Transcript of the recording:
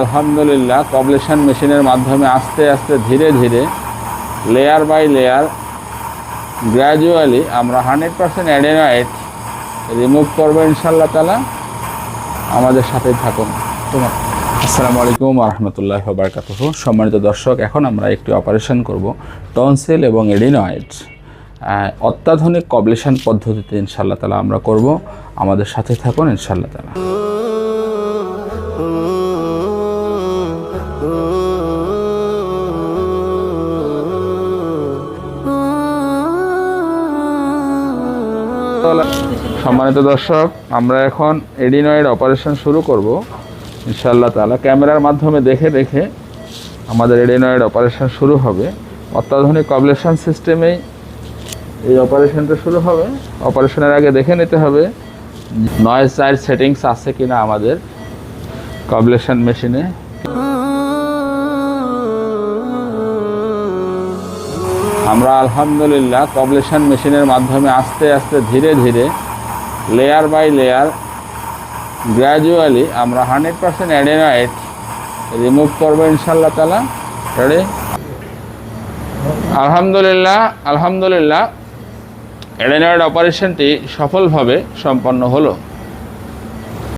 আলহামদুলিল্লাহ কবলেশন মেশিনের মাধ্যমে আস্তে আস্তে ধীরে ধীরে লেয়ার বাই লেয়ার গ্র্যাজুয়ালি আমরা হান্ড্রেড পার্সেন্ট অ্যাডেনয়েড রিমুভ করব ইনশাল্লাহ তালা আমাদের সাথেই থাকুন। তোমার আসসালামু আলাইকুম রহমতুল্লাহ বারকাত সম্মানিত দর্শক, এখন আমরা একটি অপারেশন করব টনসেল এবং এডিনয়েড অত্যাধুনিক কবলেশন পদ্ধতিতে ইনশাল্লাহ তালা আমরা করব। আমাদের সাথে থাকুন ইনশাল্লাহ তালা সম্মানিত দর্শক, আমরা এখন এডিনয়েড অপারেশন শুরু করব। ইনশাআল্লাহ তালা ক্যামেরার মাধ্যমে দেখে দেখে আমাদের এডিনয়েড অপারেশন শুরু হবে। অত্যাধুনিক কবলেশন সিস্টেমেই এই অপারেশনটা শুরু হবে। অপারেশনের আগে দেখে নিতে হবে নয়েজ সাইড সেটিংস আছে কিনা আমাদের কবলেশন মেশিনে আমরা আলহামদুলিল্লাহ কবলেশন মেশিনের মাধ্যমে আস্তে আস্তে ধীরে ধীরে লেয়ার বাই লেয়ার গ্র্যাজুয়ালি আমরা হান্ড্রেড পার্সেন্ট অ্যাডেনয়েড রিমুভ করব ইনশাল্লাহ তালা রেডি আলহামদুলিল্লাহ আলহামদুলিল্লাহ অ্যাডেনয়েড অপারেশনটি সফলভাবে সম্পন্ন হলো।